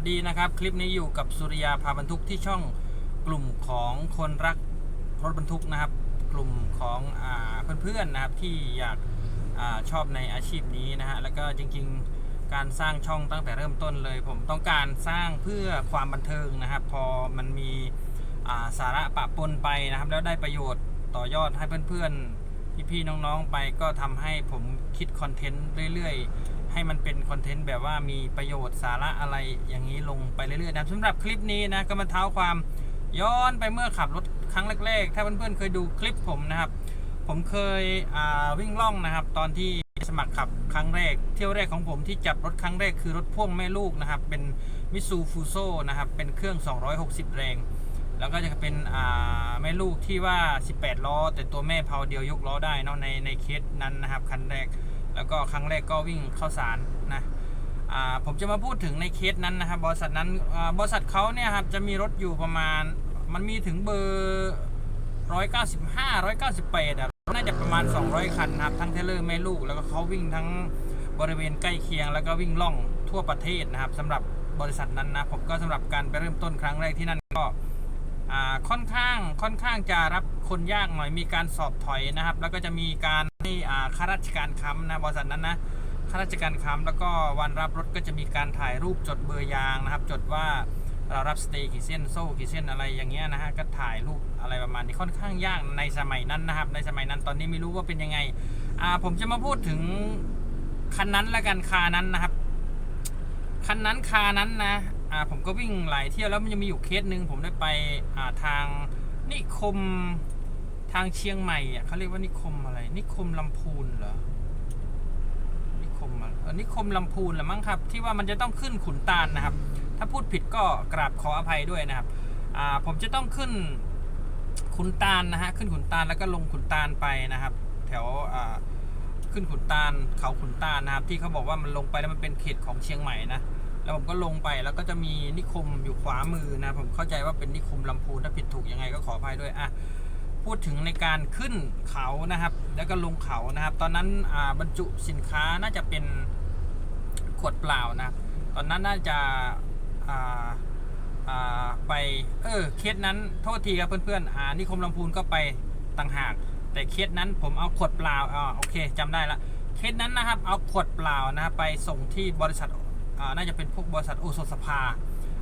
วัสดีนะครับ คลิปนี้อยู่กับสุริยาพาบรรทุกที่ช่องกลุ่มของคนรักรถบรรทุกนะครับ กลุ่มของอเพื่อนๆนะครับที่อยากอชอบในอาชีพนี้นะฮะแล้วก็จริงๆการสร้างช่องตั้งแต่เริ่มต้นเลย ผมต้องการสร้างเพื่อความบันเทิงนะครับ พอมันมีาสาระปะปนไปนะครับ แล้วได้ประโยชน์ต่อยอดให้เพื่อนๆพี่ๆน้องๆไปก็ทำให้ผมคิดคอนเทนต์เรื่อยๆ ให้มันเป็นคอนเทนต์แบบว่ามีประโยชน์สาระอะไรอย่างนี้ลงไปเรื่อยๆนะสำหรับคลิปนี้นะก็มาเท้าความย้อนไปเมื่อขับรถครั้งแรกๆ ถ้าเพื่อนๆเคยดูคลิปผมนะครับ ผมเคยวิ่งล่องนะครับ ตอนที่สมัครขับครั้งแรก เที่ยวแรกของผมที่จับรถครั้งแรกคือรถพ่วงแม่ลูกนะครับ เป็นมิซูฟูโซนะครับ เป็นเครื่อง 260 แรง แล้วก็จะเป็นแม่ลูกที่ว่า 18 ล้อ แต่ตัวแม่เพาเดียวยกล้อได้เนาะในในเคสนั้นนะครับคันแรก แล้วก็ครั้งแรกก็วิ่งเข้าสารนะผมจะมาพูดถึงในเคสนั้นนะครับบริษัทนั้นบริษัทเขาเนี่ยครับจะมีรถอยู่ประมาณมันมีถึงเบอร์195 198อะน่าจะประมาณ 200 คันครับ ทั้งเทเลอร์แม่ลูก แล้วก็เขาวิ่งทั้งบริเวณใกล้เคียง แล้วก็วิ่งล่องทั่วประเทศนะครับสำหรับบริษัทนั้นนะผมก็สำหรับการไปเริ่มต้นครั้งแรกที่นั่นก็ ค่อนข้างค่อนข้างจะรับคนยากหน่อยมีการสอบถอยนะครับ แล้วก็จะมีการให้อ่ข้าราชการค้ำนะบริษัทนั้นนะข้าราชการค้ำแล้วก็วันรับรถก็จะมีการถ่ายรูปจดเบอร์ยางนะครับ จดว่าเรารับสเตย์กี่เส้นโซ่กี่เส้นอะไรอย่างเงี้ยนะฮะก็ถ่ายรูปอะไรประมาณนี้ค่อนข้างยากในสมัยนั้นนะครับ ในสมัยนั้นตอนนี้ไม่รู้ว่าเป็นยังไงอ่าผมจะมาพูดถึงคันนั้นละกันคานั้นนะครับคันนั้นคานั้นนะ อ่าผมก็วิ่งหลายเที่ยวแล้วมันจะมีอยู่เคสหนึ่งผมได้ไปอ่าทางนิคมทางเชียงใหม่อะเขาเรียกว่านิคมอะไร นิคมลำพูนเหรอนิคมอะเออนิคมลำพูนเหรือมั้งครับ ที่ว่ามันจะต้องขึ้นขุนตาลนะครับ ถ้าพูดผิดก็กราบขออภัยด้วยนะครับอ่าผมจะต้องขึ้นขุนตาลนะฮะขึ้นขุนตาลแล้วก็ลงขุนตาลไปนะครับ แถวอ่าขึ้นขุนตาลเขาขุนตาลนะครับ ที่เขาบอกว่ามันลงไปแล้วมันเป็นเขตของเชียงใหม่นะ แล้วผมก็ลงไปแล้วก็จะมีนิคมอยู่ขวามือนะ ผมเข้าใจว่าเป็นนิคมลำพูนถ้าผิดถูกยังไงก็ขออภัยด้วยอะพูดถึงในการขึ้นเขานะครับ แล้วก็ลงเขานะครับ ตอนนั้นบรรจุสินค้าน่าจะเป็นขวดเปล่านะตอนนั้นน่าจะาาไปเออเคสนั้นโทษทีครับเพื่อนๆอ่านิคมลำพูนก็ไปต่างหาก แต่เคสนั้นผมเอาขวดเปล่าอ่าโอเคจำได้ละเคสนั้นนะครับ เอาขวดเปล่านะครับไปส่งที่บริษัท น่าจะเป็นพวกบริษัทโอโซสภา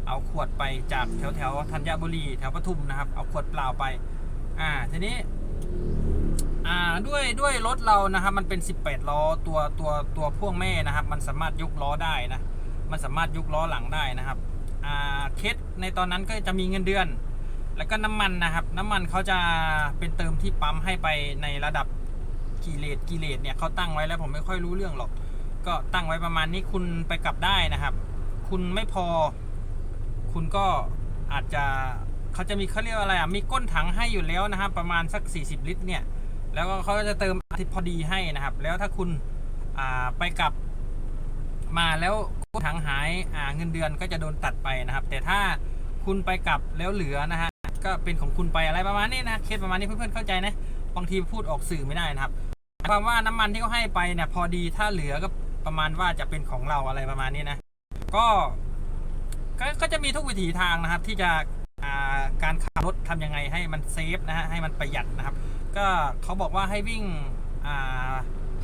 เอาขวดไปจากแถวแถวธัญบุรีแถวปทุมนะครับ เอาขวดเปล่าไป อ่า ทีนี้ อ่า ด้วยด้วยรถเรานะครับ มันเป็น 18 ล้อตัวตัวตัวพ่วงแม่นะครับ มันสามารถยกล้อได้นะ มันสามารถยกล้อหลังได้นะครับ อ่า เคสในตอนนั้นก็จะมีเงินเดือน แล้วก็น้ำมันนะครับ น้ำมันเขาจะเป็นเติมที่ปั๊มให้ไปในระดับกิเลสกิเลสเนี่ยเขาตั้งไว้แล้วผมไม่ค่อยรู้เรื่องหรอก ก็ตั้งไว้ประมาณนี้คุณไปกลับได้นะครับ คุณไม่พอ คุณก็อาจจะเขาจะมีเขาเรียกว่าอะไรอะมีก้นถังให้อยู่แล้วนะครับ ประมาณสัก 40 ลิตร เนี่ย แล้วก็เขาจะเติมอาทิตย์พอดีให้นะครับ แล้วถ้าคุณไปกลับมาแล้วก้นถังหายาเงินเดือนก็จะโดนตัดไปนะครับ แต่ถ้าคุณไปกลับแล้วเหลือนะฮะก็เป็นของคุณไปอะไรประมาณนี้นะเคสประมาณนี้เพื่อนๆเข้าใจนะบางทีพูดออกสื่อไม่ได้นะครับความว่าน้ำมันที่เขาให้ไปเนี่ยพอดีถ้าเหลือก็ ประมาณว่าจะเป็นของเราอะไรประมาณนี้นะ ก็ก็ก็จะมีทุกวิถีทางนะครับ ที่จะาการขับรถทำยังไงให้มันเซฟนะฮะให้มันประหยัดนะครับ ก็เขาบอกว่าให้วิ่ง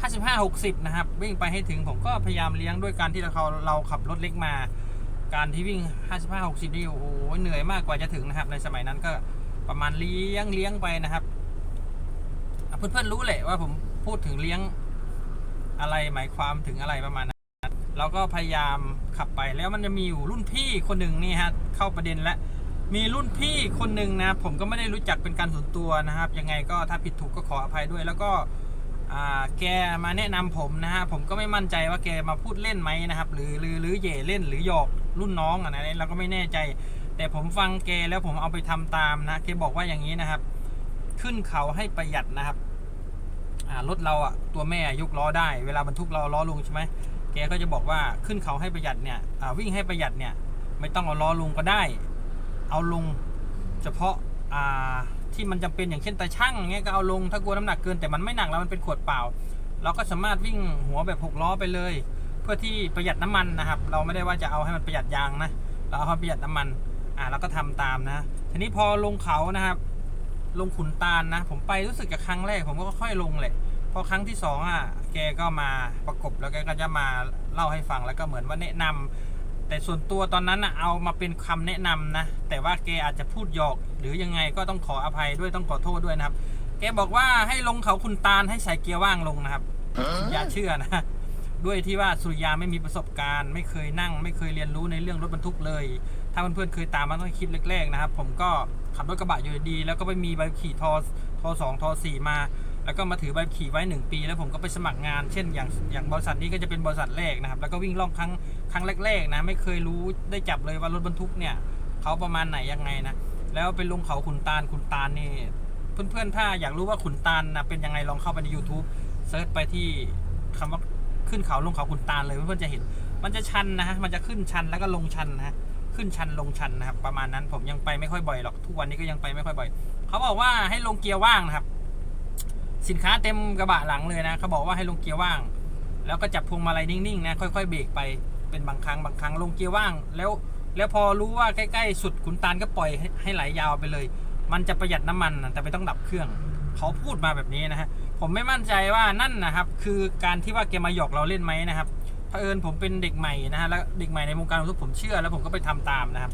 55 60 นะครับ วิ่งไปให้ถึงผมก็พยายามเลี้ยงด้วยการที่เราเราขับรถเล็กมา การที่วิ่ง 55 60 นี่โอ้โหเหนื่อยมากกว่าจะถึงนะครับ ในสมัยนั้นก็ประมาณเลี้ยงเลี้ยงไปนะครับอะเพื่อนๆรู้แหละว่าผมพูดถึงเลี้ยง อะไรหมายความถึงอะไรประมาณนั้นเราก็พยายามขับไปแล้วมันจะมีอยู่รุ่นพี่คนหนึ่งนี่ฮะเข้าประเด็นแล้วมีรุ่นพี่คนหนึ่งนะ ผมก็ไม่ได้รู้จักเป็นการส่วนตัวนะครับ ยังไงก็ถ้าผิดถูกก็ขออภัยด้วย แล้วก็แกมาแนะนำผมนะฮะผมก็ไม่มั่นใจว่าแกมาพูดเล่นไหมนะครับ หรือหรือหรือเย่เล่นหรือหยอกรุ่นน้องอะไรเราก็ไม่แน่ใจ แต่ผมฟังแกแล้วผมเอาไปทำตามนะแกบอกว่าอย่างนี้นะครับ ขึ้นเขาให้ประหยัดนะครับ รถเราอะตัวแม่ยกล้อได้เวลาบรรทุกเราล้อลงใช่ไหมแกก็จะบอกว่าขึ้นเขาให้ประหยัดเนี่ยวิ่งให้ประหยัดเนี่ยไม่ต้องเอาล้อลงก็ได้ เอาลงเฉพาะที่มันจำเป็นอย่างเช่นตาช่างเงี้ยก็เอาลงถ้ากลัวน้ำหนักเกินแต่มันไม่หนักแล้วมันเป็นขวดเปล่า เราก็สามารถวิ่งหัวแบบหกล้อไปเลย เพื่อที่ประหยัดน้ำมันนะครับ เราไม่ได้ว่าจะเอาให้มันประหยัดยางนะเราเอาประหยัดน้ำมันอ่าเราก็ทำตามนะ ทีนี้พอลงเขานะครับ ลงขุนตาลนะ ผมไปรู้สึกกับครั้งแรกผมก็ค่อยลงเลยพอครั้งที่สองอะแกก็มาประกบแล้วแกก็จะมาเล่าให้ฟังแล้วก็เหมือนว่าแนะนำแต่ส่วนตัวตอนนั้นอะเอามาเป็นคำแนะนำนะ แต่ว่าแกอาจจะพูดหยอก หรือยังไงก็ต้องขออภัยด้วยต้องขอโทษด้วยนะครับ แกบอกว่าให้ลงเขาขุนตาลให้ใส่เกียร์ว่างลงนะครับ อย่าเชื่อนะ ด้วยที่ว่าสุริยาไม่มีประสบการณ์ ไม่เคยนั่ง ไม่เคยเรียนรู้ในเรื่องรถบรรทุกเลย ถ้าเพื่อนๆเคยตามมาตั้งคลิปแรกๆนะครับ ผมก็ขับรถกระบะอยู่ดี แล้วก็ไปมีใบขี่ทอทอสองทอสี่มา แล้วก็มาถือใบขี่ไว้ 1 ปี แล้วผมก็ไปสมัครงาน เช่นอย่างอย่างบริษัทนี้ก็จะเป็นบริษัทแรกนะครับ แล้วก็วิ่งล่องครั้งครั้งแรกๆนะไม่เคยรู้ได้จับเลยว่ารถบรรทุกเนี่ยเขาประมาณไหนยังไงนะแล้วไปลงเขาขุนตาลขุนตาลนี่เพื่อนๆถ้าอยากรู้ว่าขุนตาลนะเป็นยังไงลองเข้าไปใน YouTube เซิร์ชไปที่คำว่า ขึ้นเขาลงเขาขุนตาลเลยเพื่อนๆจะเห็น มันจะชันนะฮะมันจะขึ้นชันแล้วก็ลงชันนะฮะขึ้นชันลงชันนะครับประมาณนั้นผมยังไปไม่ค่อยบ่อยหรอกทุกวันนี้ก็ยังไปไม่ค่อยบ่อยเขาบอกว่าให้ลงเกียร์ว่างนะครับ สินค้าเต็มกระบะหลังเลยนะเขาบอกว่าให้ลงเกียร์ว่าง แล้วก็จับพวงมาลัยนิ่งๆนะค่อยๆเบรกไปเป็นบางครั้งบางครั้งลงเกียร์ว่าง แล้ว แล้วพอรู้ว่าใกล้ๆสุดขุนตาลก็ปล่อยให้ไหลยาวไปเลย มันจะประหยัดน้ำมันแต่ไม่ต้องดับเครื่อง เขาพูดมาแบบนี้นะฮะ ผมไม่มั่นใจว่านั่นนะครับ คือการที่ว่าแกมาหยอกเราเล่นไหมนะครับเผอิญผมเป็นเด็กใหม่นะฮะแล้วเด็กใหม่ในวงการรถทุกผมเชื่อ แล้วผมก็ไปทำตามนะครับ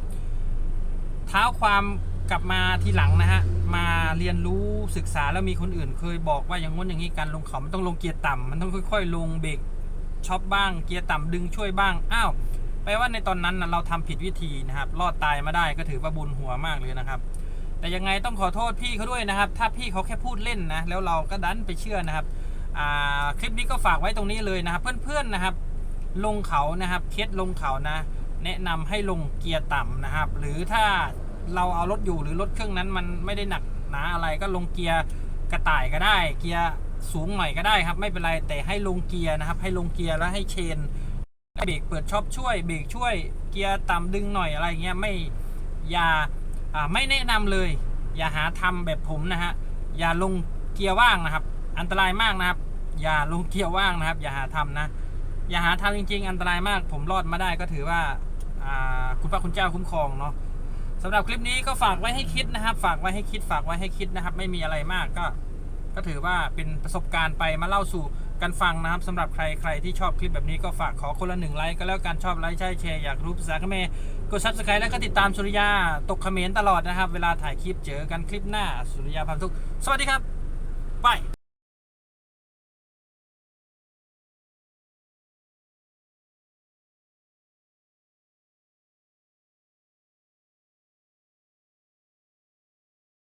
เท้าความกลับมาทีหลังนะฮะมาเรียนรู้ศึกษาแล้วมีคนอื่น เคยบอกว่าอย่างง้นอย่างนี้การลงเขามันต้องลงเกียร์ต่ำมันต้องค่อย ๆ ลงเบรกช็อปบ้างเกียร์ต่ำดึงช่วยบ้างอ้าวแปลว่าในตอนนั้นนะเราทำผิดวิธีนะครับ รอดตายมาได้ก็ถือว่าบุญหัวมากเลยนะครับ แต่ยังไงต้องขอโทษพี่เขาด้วยนะครับ ถ้าพี่เขาแค่พูดเล่นนะ แล้วเราก็ดันไปเชื่อนะครับคลิปนี้ก็ฝากไว้ตรงนี้เลยนะครับ เพื่อนๆนะครับ ลงเขานะครับเคสลงเขานะ แนะนำให้ลงเกียร์ต่ำนะครับ หรือถ้าเราเอารถอยู่หรือรถเครื่องนั้นมันไม่ได้หนักหนาอะไรก็ลงเกียร์กระต่ายก็ได้ เกียร์สูงหน่อยก็ได้ครับ ไม่เป็นไรแต่ให้ลงเกียร์นะครับ ให้ลงเกียร์แล้วให้เชนเบรกเปิดช็อปช่วยเบรกช่วยเกียร์ต่ำดึงหน่อยอะไรเงี้ยไม่อย่า ไม่แนะนำเลย อย่าหาทำแบบผมนะฮะ อย่าลงเกียร์ว่างนะครับ อันตรายมากนะครับ อย่าลงเกียร์ว่างนะครับ อย่าหาทำนะ อย่าหาทำจริง ๆ อันตรายมาก ผมรอดมาได้ก็ถือว่าคุณพระคุณเจ้าคุ้มครองเนาะสำหรับคลิปนี้ก็ฝากไว้ให้คิดนะครับ ฝากไว้ให้คิด ฝากไว้ให้คิดนะครับ ไม่มีอะไรมากก็ ก็ถือว่าเป็นประสบการณ์ไปมาเล่าสู่ กันฟังนะครับสำหรับใครใครที่ชอบคลิปแบบนี้ก็ฝากขอคนละหนึ่งไลค์ก็แล้วกันชอบไลค์ใช่แชร์อยากรู้ภาษาเขมรกดซับสไครต์แล้วก็ติดตามสุริยาตกเขมรตลอดนะครับ เวลาถ่ายคลิปเจอกันคลิปหน้าสุริยาพันทุก สวัสดีครับ ไป